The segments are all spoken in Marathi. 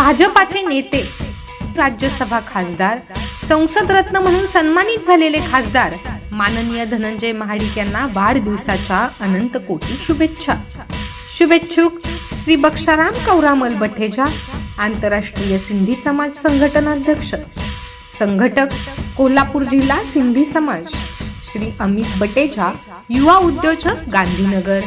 भाजपाचे नेते राज्यसभा खासदार संसद रत्न म्हणून सन्मानित झालेले खासदार माननीय धनंजय महाडिक यांना वाढदिवसाच्या अनंत कोटी शुभेच्छा. शुभेच्छुक श्री बक्षाराम कौरामल बठेजा आंतरराष्ट्रीय सिंधी समाज संघटनाध्यक्ष संघटक कोल्हापूर जिल्हा सिंधी समाज श्री अमित बटेजा युवा उद्योजक गांधीनगर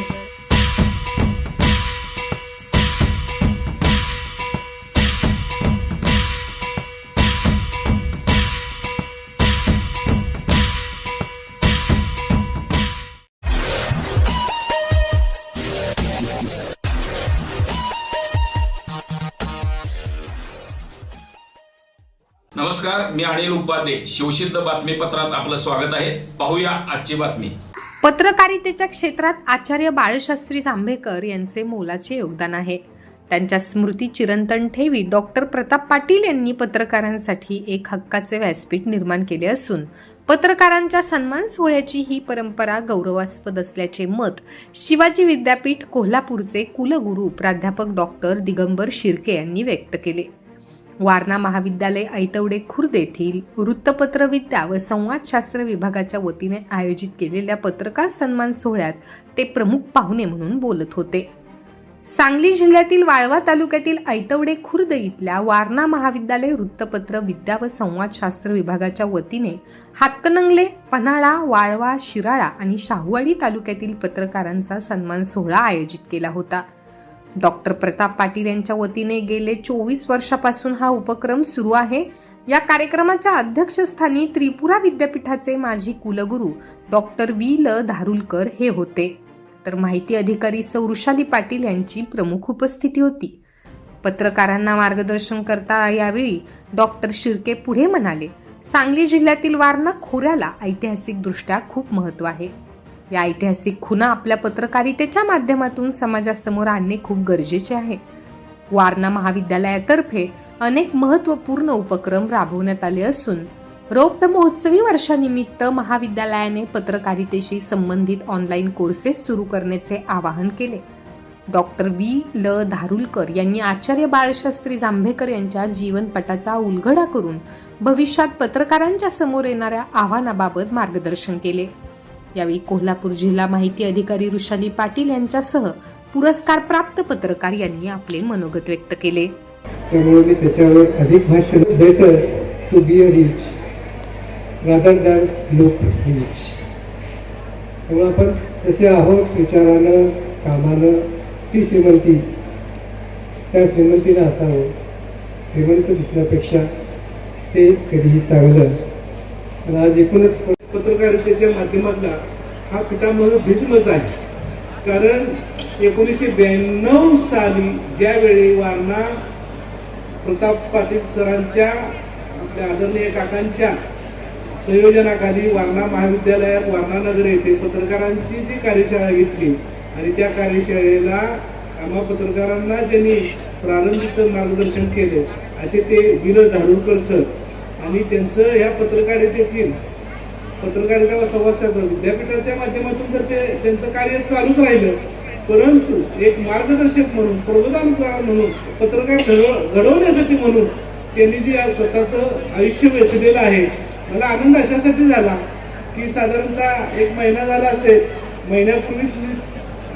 नमस्कार मी अनिल उपाध्ये. शिवसिद्ध बातमीपत्रात आपलं स्वागत आहे. पाहूया आजची बातमी. पत्रकारितेच्या क्षेत्रात आचार्य बाळशास्त्री जांभेकर यांचे मोलाचे योगदान आहे. त्यांच्या स्मृती चिरंतन ठेवी डॉक्टर प्रताप पाटील यांनी पत्रकारांसाठी एक हक्काचे व्यासपीठ निर्माण केले असून पत्रकारांच्या सन्मान सोहळ्याची ही परंपरा गौरवास्पद असल्याचे मत शिवाजी विद्यापीठ कोल्हापूरचे कुलगुरू प्राध्यापक डॉक्टर दिगंबर शिर्के यांनी व्यक्त केले. वारणा महाविद्यालय ऐतवडे खुर्द येथील वृत्तपत्र विद्या व संवादशास्त्र विभागाच्या वतीने आयोजित केलेल्या पत्रकार सन्मान सोहळ्यात ते प्रमुख पाहुणे म्हणून बोलत होते. सांगली जिल्ह्यातील वाळवा तालुक्यातील ऐतवडे खुर्द इथल्या वारणा महाविद्यालय वृत्तपत्र विद्या व संवादशास्त्र विभागाच्या वतीने हातकणंगले पन्हाळा वाळवा शिराळा आणि शाहूवाडी तालुक्यातील पत्रकारांचा सन्मान सोहळा आयोजित केला होता. डॉक्टर प्रताप पाटील यांच्या वतीने गेले चोवीस वर्षापासून हा उपक्रम सुरू आहे. या कार्यक्रमाच्या अध्यक्षस्थानी त्रिपुरा विद्यापीठाचे माजी कुलगुरू डॉक्टर वी ल धारुलकर हे होते. तर माहिती अधिकारी सौ वृषाली पाटील यांची प्रमुख उपस्थिती होती. पत्रकारांना मार्गदर्शन करता यावेळी डॉक्टर शिर्के पुढे म्हणाले सांगली जिल्ह्यातील वारणा खोऱ्याला ऐतिहासिकदृष्ट्या खूप महत्त्व आहे. या ऐतिहासिक खुणा आपल्या पत्रकारितेच्या माध्यमातून समाजासमोर आणणे खूप गरजेचे आहे. वारणा महाविद्यालयातर्फे अनेक महत्त्वपूर्ण उपक्रम राबवण्यात आले असून रौप्य महोत्सवी वर्षानिमित्त महाविद्यालयाने पत्रकारितेशी संबंधित ऑनलाईन कोर्सेस सुरू करण्याचे आवाहन केले. डॉक्टर वी ल. धारुलकर यांनी आचार्य बाळशास्त्री जांभेकर यांच्या जीवनपटाचा उलगडा करून भविष्यात पत्रकारांच्या समोर येणाऱ्या आव्हानाबाबत मार्गदर्शन केले. यावेळी कोल्हापूर जिल्हा माहिती अधिकारी ऋषाली पाटील यांच्यासह पुरस्कार प्राप्त पत्रकार यांनी आपले मनोगत व्यक्त केले. त्यामुळे मी त्याच्यावर अधिक भाष्य better to be a rich rather than look rich त्यामुळे आपण जसे आहोत विचारानं कामानं ती श्रीमंती त्या श्रीमंतीनं असावं. श्रीमंत दिसण्यापेक्षा ते कधीही चांगलं. आणि आज एकूणच पत्रकारितेच्या माध्यमातला हा पितामह भीष्मच आहे. कारण एकोणीसशे ब्याण्णव साली ज्यावेळी वारणा प्रताप पाटील सरांच्या आपल्या आदरणीय काकांच्या संयोजनाखाली वारणा महाविद्यालयात वारणा नगर येथे पत्रकारांची जी कार्यशाळा घेतली आणि त्या कार्यशाळेला आम्हा पत्रकारांना ज्यांनी प्रारंभीचं मार्गदर्शन केलं असे ते विर धारुरकर सर आणि त्यांचं ह्या पत्रकारितेतील पत्रकारिता संवाद साधन विद्यापीठाच्या माध्यमातून तर ते त्यांचं कार्य चालूच राहिलं. परंतु एक मार्गदर्शक म्हणून प्रबोधनकार म्हणून पत्रकार घडव घडवण्यासाठी म्हणून त्यांनी जे स्वतःचं आयुष्य वेचलेलं आहे मला आनंद अशासाठी झाला की साधारणतः एक महिना झाला असेल. महिन्यापूर्वीच मी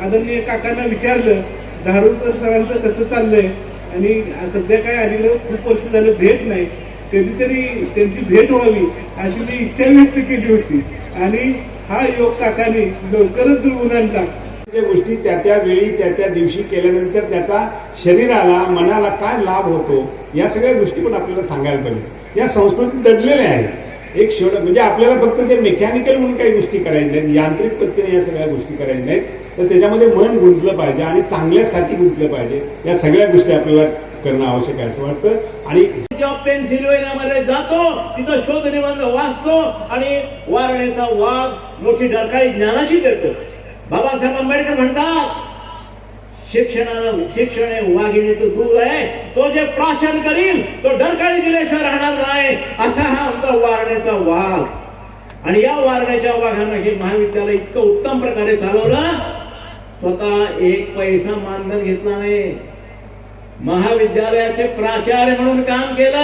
आदरणीय काकांना विचारलं धारूरकर सरांचं कसं चाललंय? आणि सध्या काय आलेलं खूप वर्ष झालं भेट नाही. कधीतरी त्यांची भेट व्हावी अशी मी इच्छा व्यक्त केली होती. आणि हा योग काकाने लवकरच जुळवून आणला. त्या गोष्टी त्या त्या वेळी त्या त्या दिवशी केल्यानंतर त्याचा शरीराला मनाला काय लाभ होतो या सगळ्या गोष्टी पण आपल्याला सांगायला पाहिजे. या संस्कृतीत दडलेल्या आहेत. एक शेवट म्हणजे आपल्याला फक्त ते मेकॅनिकल म्हणून काही गोष्टी करायच्या नाहीत यांत्रिक पद्धतीने या सगळ्या गोष्टी करायच्या नाहीत. तर त्याच्यामध्ये मन गुंतलं पाहिजे आणि चांगल्यासाठी गुंतलं पाहिजे. या सगळ्या गोष्टी आपल्याला करणं आवश्यक आहे असं वाटतं. आणि जेव्हा पेन्सिल्वेनियामध्ये जातो तिथं शोध निबंध वाचतो आणि वारण्याचा वाघ मोठी डरकाळी ज्ञानाशी देतो. बाबासाहेब आंबेडकर म्हणतात शिक्षणानं शिक्षण हे वाघिणीचं दूध आहे. तो जे प्राशन करील तो डरकाळी दिल्याशिवाय राहणार नाही. असा हा आमचा वारण्याचा वाघ. आणि या वारण्याच्या वाघानं हे महाविद्यालय इतकं उत्तम प्रकारे चालवलं स्वतः एक पैसा मानधन घेतला नाही. महाविद्यालयाचे प्राचार्य म्हणून काम केलं.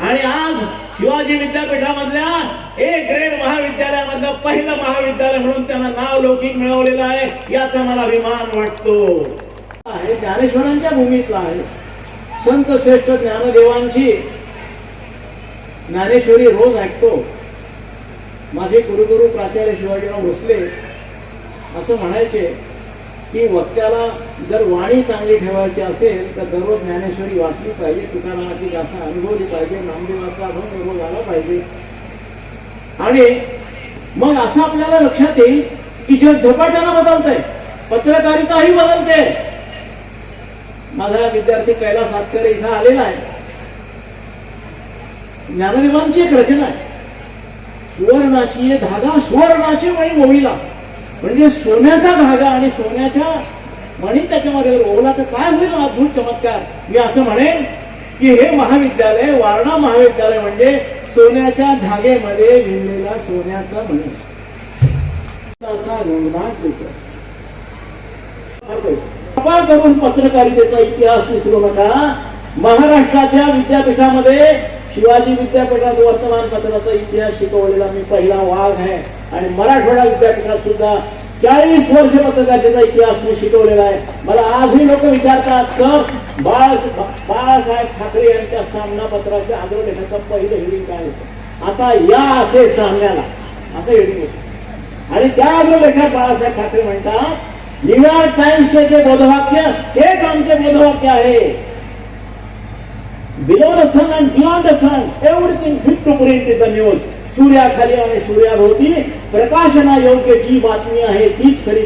आणि आज शिवाजी विद्यापीठामधल्या ए ग्रेड महाविद्यालयामधलं पहिलं महाविद्यालय म्हणून त्यांना नाव लौकिक मिळवलेलं आहे याचा मला अभिमान वाटतो. आहे ज्ञानेश्वरांच्या भूमीतला आहे. संत श्रेष्ठ ज्ञानदेवांची ज्ञानेश्वरी रोज ऐकतो. माझे गुरुगुरु प्राचार्य शिवाजीराव भोसले असं म्हणायचे की वक्त्याला जर वाणी चांगली ठेवायची असेल तर दररोज ज्ञानेश्वरी वाचली पाहिजे तुकारामाची गाथा अनुभवली पाहिजे नामदेवाचा अभंग रोज आला पाहिजे. आणि मग असं आपल्याला लक्षात येईल की जग झपाट्यानं बदलतंय पत्रकारिताही बदलते. माझा विद्यार्थी कैलास सातकरे इथं आलेला आहे. ज्ञानदेवांची एक रचना आहे. सुवर्णाची धागा सुवर्णाची आणि मोहिला. म्हणजे सोन्याचा धागा आणि सोन्याच्या मणी त्याच्यामध्ये रोवला तर काय होईल अद्भुत चमत्कार? मी असं म्हणेन की हे महाविद्यालय वारणा महाविद्यालय म्हणजे सोन्याच्या धागेमध्ये विणलेला सोन्याचा मणी करून पत्रकारितेचा इतिहास विसरू नका. महाराष्ट्राच्या विद्यापीठामध्ये शिवाजी विद्यापीठात वर्तमानपत्राचा इतिहास शिकवलेला मी पहिला वाघ आहे. आणि मराठवाडा विद्यापीठात सुद्धा चाळीस वर्ष पत्रकारितेचा इतिहास मी शिकवलेला आहे. मला आजही लोक विचारतात सर बाळ बाळासाहेब ठाकरे यांच्या सामना पत्राच्या आग्रलेखाचं पहिलं हेडिंग काय होतं? आता या असे सामन्याला असं हेडिंग होतं. आणि त्या अग्रलेखात बाळासाहेब ठाकरे म्हणतात न्यूयॉर्क टाइम्सचे जे बोधवाक्य तेच आमचे बोधवाक्य आहे. Below the sun and beyond the sun everything fit to print is the news सूर्याखाली आणि सूर्याभोवती प्रकाशना योग्य जी बातमी आहे तीच खरी